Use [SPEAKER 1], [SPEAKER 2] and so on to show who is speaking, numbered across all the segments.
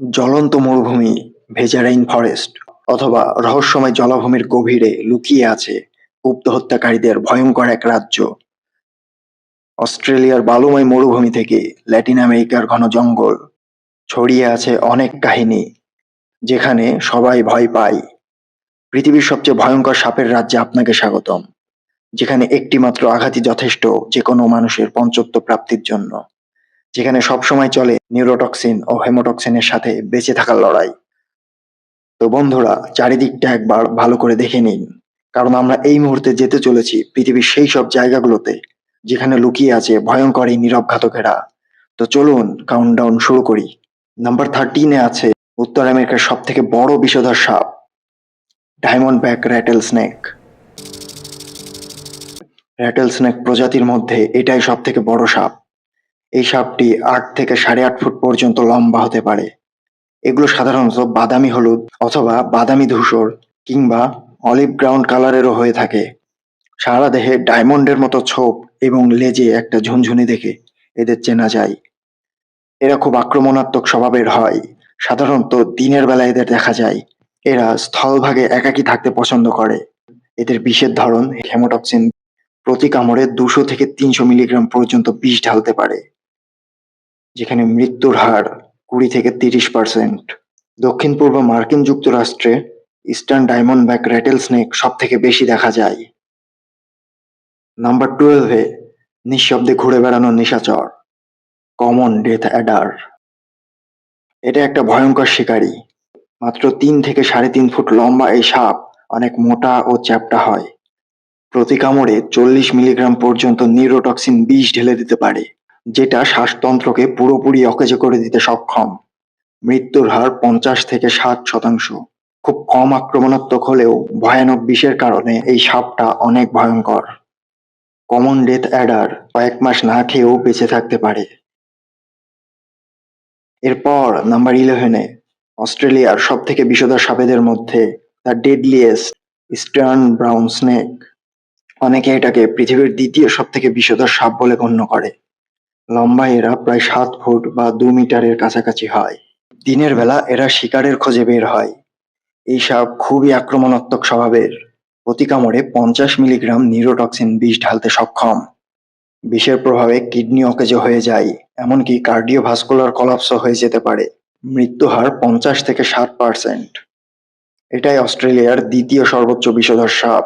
[SPEAKER 1] জ্বলন্ত মরুভূমি, ভেজা রেইন ফরেস্ট অথবা রহস্যময় জলাভূমির গভীরে লুকিয়ে আছে গুপ্ত হত্যাকারীদের ভয়ঙ্কর এক রাজ্য। অস্ট্রেলিয়ার বালুময় মরুভূমি থেকে ল্যাটিন আমেরিকার ঘন জঙ্গল, ছড়িয়ে আছে অনেক কাহিনী, যেখানে সবাই ভয় পায়। পৃথিবীর সবচেয়ে ভয়ঙ্কর সাপের রাজ্যে আপনাকে স্বাগতম, যেখানে একটি মাত্র আঘাতই যথেষ্ট যে কোনো মানুষের পঞ্চত্ব প্রাপ্তির জন্য। যেখানে সবসময় চলে নিউরোটক্সিন ও হেমোটক্সিনের সাথে বেঁচে থাকার লড়াই। তো বন্ধুরা, চারিদিকটা একবার ভালো করে দেখে নিন, কারণ আমরা এই মুহূর্তে যেতে চলেছি পৃথিবীর সেই সব জায়গাগুলোতে, যেখানে লুকিয়ে আছে ভয়ঙ্কর এই নীরব ঘাতকেরা। তো চলুন কাউন্টডাউন শুরু করি। নাম্বার থার্টিনে আছে উত্তর আমেরিকার সব থেকে বড় বিষধর সাপ diamondback rattlesnake rattlesnake প্রজাতির মধ্যে এটাই সব থেকে বড় সাপ। এই সাপটি আট থেকে সাড়ে আট ফুট পর্যন্ত লম্বা হতে পারে। এগুলো সাধারণত বাদামি হলুদ অথবা বাদামি ধূসর কিংবা অলিভ গ্রাউন্ড কালারেরও হয়ে থাকে। সারা দেহে ডায়মন্ডের মতো ছোপ এবং লেজে একটা ঝুনঝুনি দেখে এদের চেনা যায়। এরা খুব আক্রমণাত্মক স্বভাবের হয়। সাধারণত দিনের বেলা এদের দেখা যায়। এরা স্থলভাগে একাকী থাকতে পছন্দ করে। এদের বিষের ধরন, হেমোটক্সিন প্রতি কামড়ে দুশো থেকে তিনশো মিলিগ্রাম পর্যন্ত বিষ ঢালতে পারে। যেখানে মৃত্যুর হার কুড়ি থেকে তিরিশ পার্সেন্ট। দক্ষিণ পূর্ব মার্কিন যুক্তরাষ্ট্রে eastern diamondback rattlesnake সব থেকে বেশি দেখা যায়। নাম্বার টুয়েলভে নিঃশব্দে ঘুরে বেড়ানো নিশাচর, কমন ডেথ অ্যাডার। এটা একটা ভয়ঙ্কর শিকারী। মাত্র তিন থেকে সাড়ে তিন ফুট লম্বা এই সাপ অনেক মোটা ও চ্যাপ্টা হয়। প্রতি কামড়ে চল্লিশ মিলিগ্রাম পর্যন্ত নিউরোটক্সিন বিষ ঢেলে দিতে পারে। যেটা শ্বাসতন্ত্রকে পুরোপুরি অকেজো করে দিতে সক্ষম। মৃত্যুর হার পঞ্চাশ থেকে ষাট শতাংশ। খুব কম আক্রমণাত্মক হলেও ভয়ানক বিষের কারণে এই সাপটা অনেক ভয়ঙ্কর। কমন ডেথ অ্যাডার কয়েক মাস না খেয়েও বেঁচে থাকতে পারে। এরপর নাম্বার ইলেভেনে, অস্ট্রেলিয়ার সব থেকে বিষধর সাপেদের মধ্যে the deadliest eastern brown snake. অনেকে এটাকে পৃথিবীর দ্বিতীয় সব থেকে বিষধর সাপ বলে গণ্য করে। লম্বায় এরা প্রায় সাত ফুট বা দু মিটারের কাছাকাছি হয়। দিনের বেলা এরা শিকারের খোঁজে বের হয়। এই সাপ খুবই আক্রমণাত্মক স্বভাবের। প্রতি কামড়ে পঞ্চাশ মিলিগ্রাম নিউরোটক্সিন বিষ ঢালতে সক্ষম। বিষের প্রভাবে কিডনি অকেজো হয়ে যায়, এমনকি কার্ডিওভাস্কুলার কলাপসও হয়ে যেতে পারে। মৃত্যু হার পঞ্চাশ থেকে ষাট পার্সেন্ট। এটাই অস্ট্রেলিয়ার দ্বিতীয় সর্বোচ্চ বিষধর সাপ।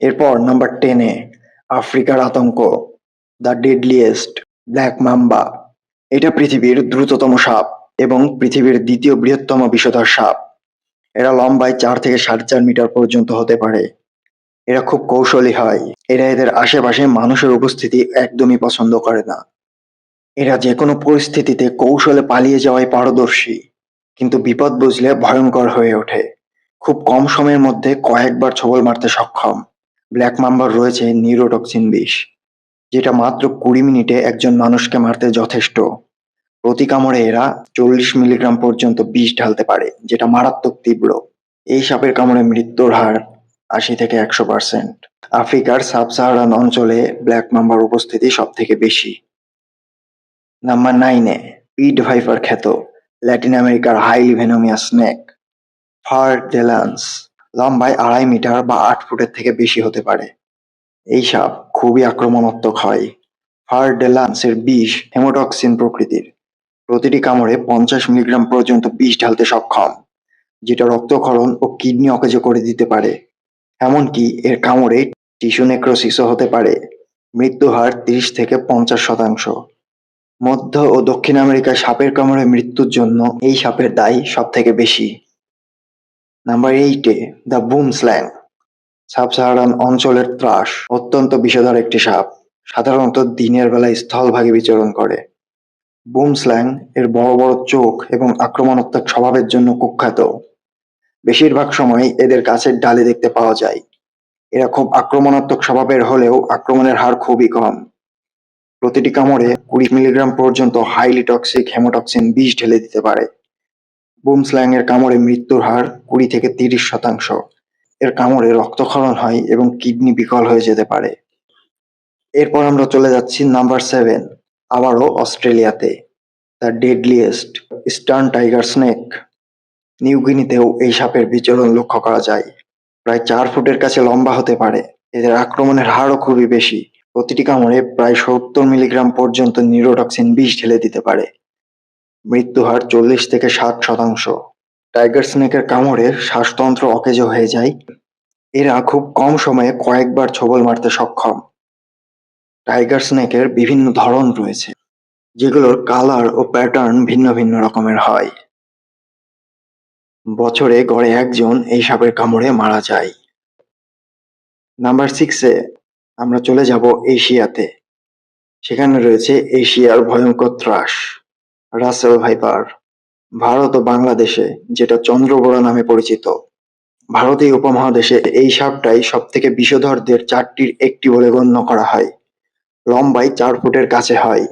[SPEAKER 1] এরপর নাম্বার টেনে, আফ্রিকার আতঙ্ক। দ্য ডেডলিয়েস্ট ব্ল্যাক মাম্বা এটা পৃথিবীর দ্রুততম সাপ এবং পৃথিবীর দ্বিতীয় বৃহত্তম বিষধর সাপ। এরা লম্বায় চার থেকে সাড়ে চার মিটার পর্যন্ত হতে পারে। এরা খুব কৌশলী হয়। এরা এদের আশেপাশে মানুষের উপস্থিতি একদমই পছন্দ করে না। এরা যে কোনো পরিস্থিতিতে কৌশলে পালিয়ে যাওয়ায় পারদর্শী, কিন্তু বিপদ বুঝলে ভয়ঙ্কর হয়ে ওঠে। খুব কম সময়ের মধ্যে কয়েকবার ছবল মারতে সক্ষম। ব্ল্যাক মাম্বার রয়েছে নিউরোটক্সিন বিষ। যেটা মাত্র কুড়ি মিনিটে একজন মানুষকে মারতে যথেষ্ট। প্রতি কামড়ে এরা চল্লিশ মিলিগ্রাম পর্যন্ত বিষ ঢালতে পারে, যেটা মারাত্মক তীব্র। এই সাপের কামড়ে মৃত্যুর হার আশি থেকে একশো পার্সেন্ট। আফ্রিকার সাব সাহারান অঞ্চলে ব্ল্যাক মাম্বার উপস্থিতি সব থেকে বেশি। নাম্বার নাইনে পিড ভাইপার খ্যাত ল্যাটিন আমেরিকার highly venomous snake, fer de lance, লম্বায় আড়াই মিটার বা আট ফুটের থেকে বেশি হতে পারে। এই সাপ খুবই আক্রমণাত্মক হয়। ফার ডেলান্সের বিষ হেমোটক্সিন প্রকৃতির। প্রতিটি কামড়ে পঞ্চাশ মিলিগ্রাম পর্যন্ত বিষ ঢালতে সক্ষম, যেটা রক্তক্ষরণ ও কিডনি অকেজো করে দিতে পারে। এমনকি এর কামড়ে টিস্যু নেক্রোসিসও হতে পারে। মৃত্যু হার তিরিশ থেকে পঞ্চাশ শতাংশ। মধ্য ও দক্ষিণ আমেরিকায় সাপের কামড়ে মৃত্যুর জন্য এই সাপের দায় সব থেকে বেশি। Number eight, the boomslang sub Saharan অঞ্চলের ত্রাস অত্যন্ত বিষধর একটি সাপ। সাধারণত দিনের বেলায় স্থলভাগে বিচরণ করে। বুম স্ল্যাং এর বড় বড় চোখ এবং আক্রমণাত্মক স্বভাবের জন্য কুখ্যাত। বেশিরভাগ সময় এদের গাছের ডালে দেখতে পাওয়া যায়। এরা খুব আক্রমণাত্মক স্বভাবের হলেও আক্রমণের হার খুবই কম। প্রতিটি কামড়ে কুড়ি মিলিগ্রাম পর্যন্ত হাইলি টক্সিক হেমোটক্সিন বিষ ঢেলে দিতে পারে। বুম স্ল্যাং এর কামড়ে মৃত্যুর হার কুড়ি থেকে তিরিশ শতাংশ। এর কামড়ে রক্তক্ষরণ হয় এবং কিডনি বিকল হয়ে যেতে পারে। এরপর আমরা চলে যাচ্ছি নাম্বার সেভেন, আবারও অস্ট্রেলিয়াতে, the deadliest eastern tiger snake. নিউগিনিতেও এই সাপের বিচরণ লক্ষ্য করা যায়। প্রায় চার ফুটের কাছে লম্বা হতে পারে। এদের আক্রমণের হারও খুবই বেশি। প্রতিটি কামড়ে প্রায় সত্তর মিলিগ্রাম পর্যন্ত নিউরোটক্সিন বিষ ঢেলে দিতে পারে। মৃত্যু হার চল্লিশ থেকে ষাট শতাংশ। টাইগার স্নেকের কামড়ে শ্বাসতন্ত্র অকেজ হয়ে যায়। এরা খুব কম সময়ে কয়েকবার ছোবল মারতে সক্ষম। টাইগার স্নেকের বিভিন্ন ধরন রয়েছে, যেগুলোর কালার ও প্যাটার্ন ভিন্ন ভিন্ন রকমের হয়। বছরে গড়ে একজন এই সাপের কামড়ে মারা যায়। নাম্বার সিক্সে আমরা চলে যাব এশিয়াতে। সেখানে রয়েছে এশিয়ার ভয়ঙ্কর ত্রাস, রাসেল ভাইপার। ভারত ও বাংলাদেশে, যেটা চন্দ্রবোড়া নামে পরিচিত। ভারতীয় উপমহাদেশে এই সাপটাই সব থেকে বিষধরদের চারটির একটি বলে গণ্য করা হয়। লম্বায় চার ফুটের কাছে হয়।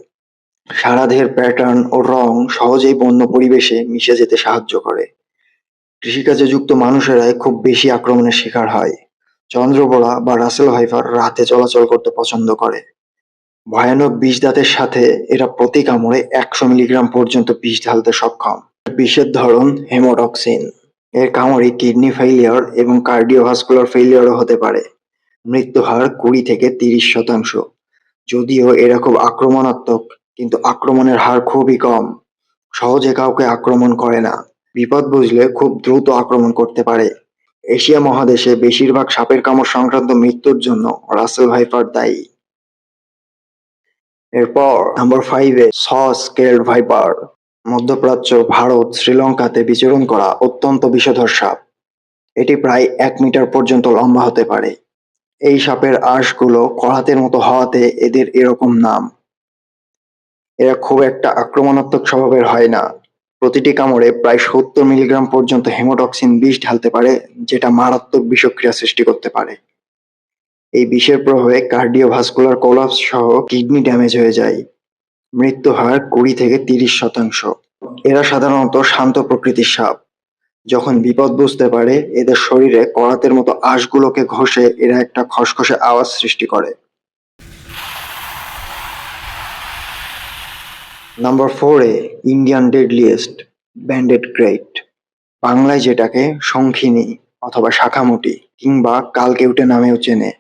[SPEAKER 1] সারা দেহের প্যাটার্ন ও রং সহজেই বন্য পরিবেশে মিশে যেতে সাহায্য করে। কৃষিকাজে যুক্ত মানুষেরাই খুব বেশি আক্রমণের শিকার হয়। চন্দ্রবোড়া বা রাসেল ভাইপার রাতে চলাচল করতে পছন্দ করে। ভয়ানক বিষ দাঁতের সাথে এরা প্রতি কামড়ে একশো মিলিগ্রাম পর্যন্ত বিষ ঢালতে সক্ষম। বিষের ধরন হেমোটক্সিন। এর কামড়ে কিডনি ফেইলিয়ার এবং কার্ডিওভাস্কুলার ফেইলিয়ারও হতে পারে। মৃত্যু হার কুড়ি থেকে তিরিশ শতাংশ। যদিও এরা খুব আক্রমণাত্মক, কিন্তু আক্রমণের হার খুবই কম। সহজে কাউকে আক্রমণ করে না। বিপদ বুঝলে খুব দ্রুত আক্রমণ করতে পারে। এশিয়া মহাদেশে বেশিরভাগ সাপের কামড় সংক্রান্ত মৃত্যুর জন্য রাসেল ভাইপার দায়ী। এরপর নাম্বার ফাইভে স স্কেলড ভাইপার। মধ্যপ্রাচ্য, ভারত, শ্রীলঙ্কাতে বিচরণ করা অত্যন্ত বিষধর সাপ। এটি প্রায় এক মিটার পর্যন্ত লম্বা হতে পারে। এই সাপের আঁশগুলো করাতের মতো হওয়াতে এদের এরকম নাম। এরা খুব একটা আক্রমণাত্মক স্বভাবের হয় না। প্রতিটি কামড়ে প্রায় সত্তর মিলিগ্রাম পর্যন্ত হেমোটক্সিন বিষ ঢালতে পারে, যেটা মারাত্মক বিষক্রিয়া সৃষ্টি করতে পারে। এই বিষের প্রভাবে কার্ডিওভাস্কুলার কোলাপস সহ কিডনি ড্যামেজ হয়ে যায়। মৃত্যু হার কুড়ি থেকে তিরিশ শতাংশ। এরা সাধারণত শান্ত প্রকৃতির সাপ। যখন বিপদ বুঝতে পারে, এদের শরীরে করাতের মতো আঁশগুলোকে ঘষে এরা একটা খসখসে আওয়াজ সৃষ্টি করে। নাম্বার ফোরে ইন্ডিয়ান ডেডলিয়েস্ট, ব্যান্ডেড ক্রেট বাংলায় যেটাকে শঙ্খিনী অথবা শাখামুটি কিংবা কালকেউটে নামেও চেনে।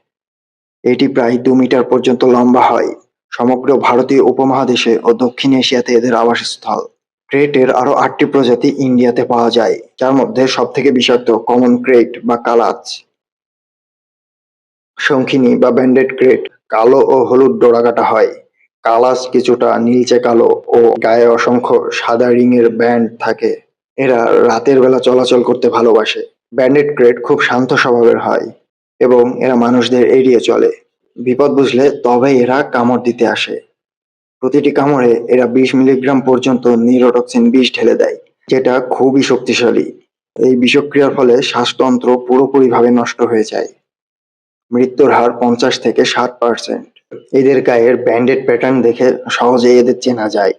[SPEAKER 1] এটি প্রায় দু মিটার পর্যন্ত লম্বা হয়। সমগ্র ভারতীয় উপমহাদেশে ও দক্ষিণ এশিয়াতে এদের আবাসস্থল। ক্রেটের আরও আটটি প্রজাতি ইন্ডিয়াতে পাওয়া যায়, যার মধ্যে সব থেকে বিষাক্ত কমন ক্রেট বা কালাচ। শঙ্খিনী বা ব্যান্ডেড ক্রেট কালো ও হলুদ ডোরাকাটা হয়। কালাস কিছুটা নীলচে কালো ও গায়ে অসংখ্য সাদা রিং এর ব্যান্ড থাকে। এরা রাতের বেলা চলাচল করতে ভালোবাসে। ব্যান্ডেড ক্রেট খুব শান্ত স্বভাবের হয় এবং এরা মানুষদের এড়িয়ে চলে। বিপদ বুঝলে তবেই এরা কামড় দিতে আসে। প্রতিটি কামড়ে এরা বিশ মিলিগ্রাম পর্যন্ত নিউরোটক্সিন বিষ ঢেলে দেয়, যেটা খুবই শক্তিশালী। এই বিষক্রিয়ার ফলে শ্বাসতন্ত্র পুরোপুরিভাবে নষ্ট হয়ে যায়। মৃত্যুর হার পঞ্চাশ থেকে ষাট পার্সেন্ট। এদের গায়ের ব্যান্ডেড প্যাটার্ন দেখে সহজেই এদের চেনা যায়।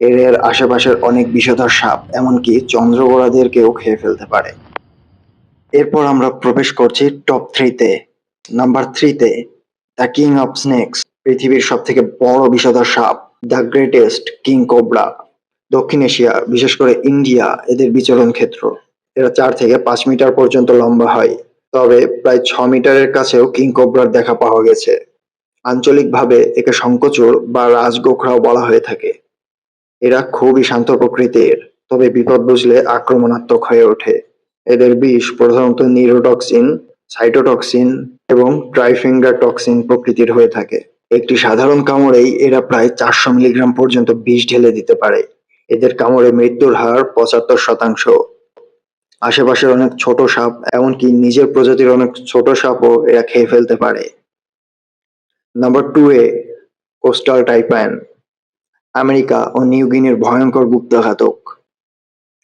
[SPEAKER 1] এদের আশেপাশের অনেক বিষধর সাপ, এমনকি চন্দ্রগোড়াদেরকেও খেয়ে ফেলতে পারে। এরপর আমরা প্রবেশ করছি টপ থ্রিতে। নাম্বার থ্রিতে। দ্য কিং অফ স্নেকস, পৃথিবীর সব থেকে বড় বিষধর সাপ, দ্য গ্রেটেস্ট কিং কোবরা, দক্ষিণ এশিয়া, বিশেষ করে ইন্ডিয়া, এদের বিচরণ ক্ষেত্র। এরা চার থেকে পাঁচ মিটার পর্যন্ত লম্বা হয়, তবে প্রায় ছ মিটারের কাছেও কিং কোবরার দেখা পাওয়া গেছে। আঞ্চলিকভাবে একে শঙ্কচূড় বা রাজগোখরাও বলা হয়ে থাকে। এরা খুবই শান্ত প্রকৃতির, তবে বিপদ বুঝলে আক্রমণাত্মক হয়ে ওঠে। এদের বিষ প্রধানত নিউরোটক্সিন সাইটোটক্সিন এবং ট্রাইফিঙ্গার টক্সিন প্রকৃতির হয়ে থাকে। একটি সাধারণ কামড়েই এরা প্রায় চারশো মিলিগ্রাম পর্যন্ত বিষ ঢেলে দিতে পারে। এদের কামড়ে মৃত্যুর হার পঁচাত্তর শতাংশ। আশেপাশের অনেক ছোট সাপ, এমনকি নিজের প্রজাতির অনেক ছোট সাপও এরা খেয়ে ফেলতে পারে। Number two a coastal taipan America O new গিনির ভয়ঙ্কর গুপ্তঘাতক।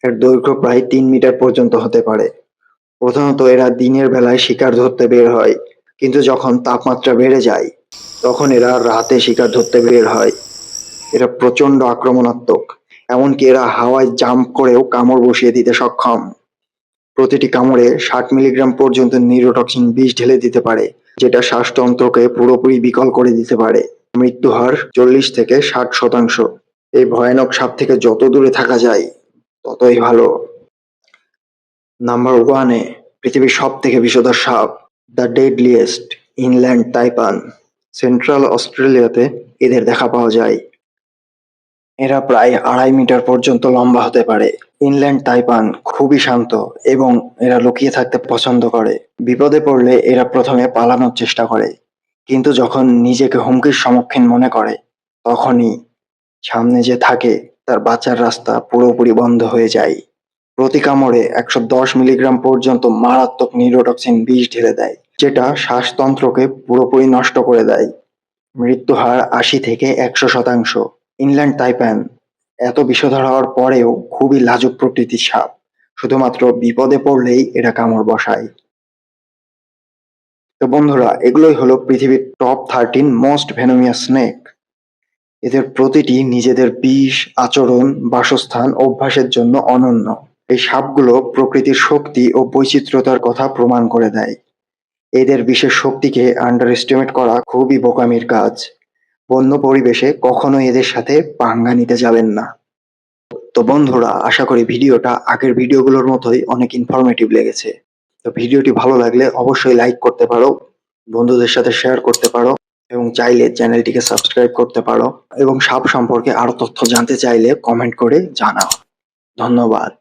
[SPEAKER 1] এর দৈর্ঘ্য প্রায় তিন মিটার পর্যন্ত হতে পারে। প্রধানত এরা দিনের বেলায় শিকার ধরতে বের হয়। কিন্তু যখন তাপমাত্রা বেড়ে যায়, তখন এরা রাতে শিকার ধরতে বের হয়। এরা প্রচণ্ড আক্রমণাত্মক, এমনকি এরা হাওয়ায় জাম্প করেও কামড় বসিয়ে দিতে সক্ষম। প্রতিটি কামড়ে ষাট মিলিগ্রাম পর্যন্ত নিউরোটক্সিন বিষ ঢেলে দিতে পারে, যেটা শ্বাসতন্ত্রকে পুরোপুরি বিকল করে দিতে পারে। মৃত্যু হার চল্লিশ থেকে ষাট শতাংশ। এই ভয়ানক সাপ থেকে যত দূরে থাকা যায়, ততই ভালো। নাম্বার ওয়ানে পৃথিবীর সব থেকে বিষধর সাপ। The deadliest inland taipan central অস্ট্রেলিয়াতে এদের দেখা পাওয়া যায়। এরা প্রায় আড়াই মিটার পর্যন্ত লম্বা হতে পারে। ইনল্যান্ড তাইপান খুবই শান্ত এবং এরা লুকিয়ে থাকতে পছন্দ করে। বিপদে পড়লে এরা প্রথমে পালানোর চেষ্টা করে, কিন্তু যখন নিজেকে হুমকির সম্মুখীন মনে করে, তখনই সামনে যে থাকে, তার বাঁচার রাস্তা পুরোপুরি বন্ধ হয়ে যায়। প্রতি কামড়ে একশো দশ মিলিগ্রাম পর্যন্ত মারাত্মক নিউরোটক্সিন বিষ ঢেলে দেয়। যেটা শ্বাসতন্ত্রকে পুরোপুরি নষ্ট করে দেয়। মৃত্যু হার আশি থেকে একশো শতাংশ। ইনল্যান্ড তাইপ্যান এত বিষধর হওয়ার পরেও খুবই লাজুক প্রকৃতির সাপ। শুধুমাত্র বিপদে পড়লেই এরা কামড় বসায়। তো বন্ধুরা, এগুলোই হলো পৃথিবীর top thirteen most venomous snake এদের প্রতিটি নিজেদের বিষ, আচরণ, বাসস্থান, অভ্যাসের জন্য অনন্য। এই সাপগুলো প্রকৃতির শক্তি ও বৈচিত্র্যতার কথা প্রমাণ করে দেয়। এদের বিশেষ শক্তিকে আন্ডার এস্টিমেট করা খুবই বোকামির কাজ। বন্য পরিবেশে কখনো এদের সাথে পাঙ্গা নিতে যাবেন না। তো বন্ধুরা, আশা করি ভিডিওটা আগের ভিডিওগুলোর মতোই অনেক ইনফরমেটিভ লেগেছে। তো ভিডিওটি ভালো লাগলে অবশ্যই লাইক করতে পারো, বন্ধুদের সাথে শেয়ার করতে পারো এবং চাইলে চ্যানেলটিকে সাবস্ক্রাইব করতে পারো এবং সাপ সম্পর্কে আরও তথ্য জানতে চাইলে কমেন্ট করে জানাও। ধন্যবাদ।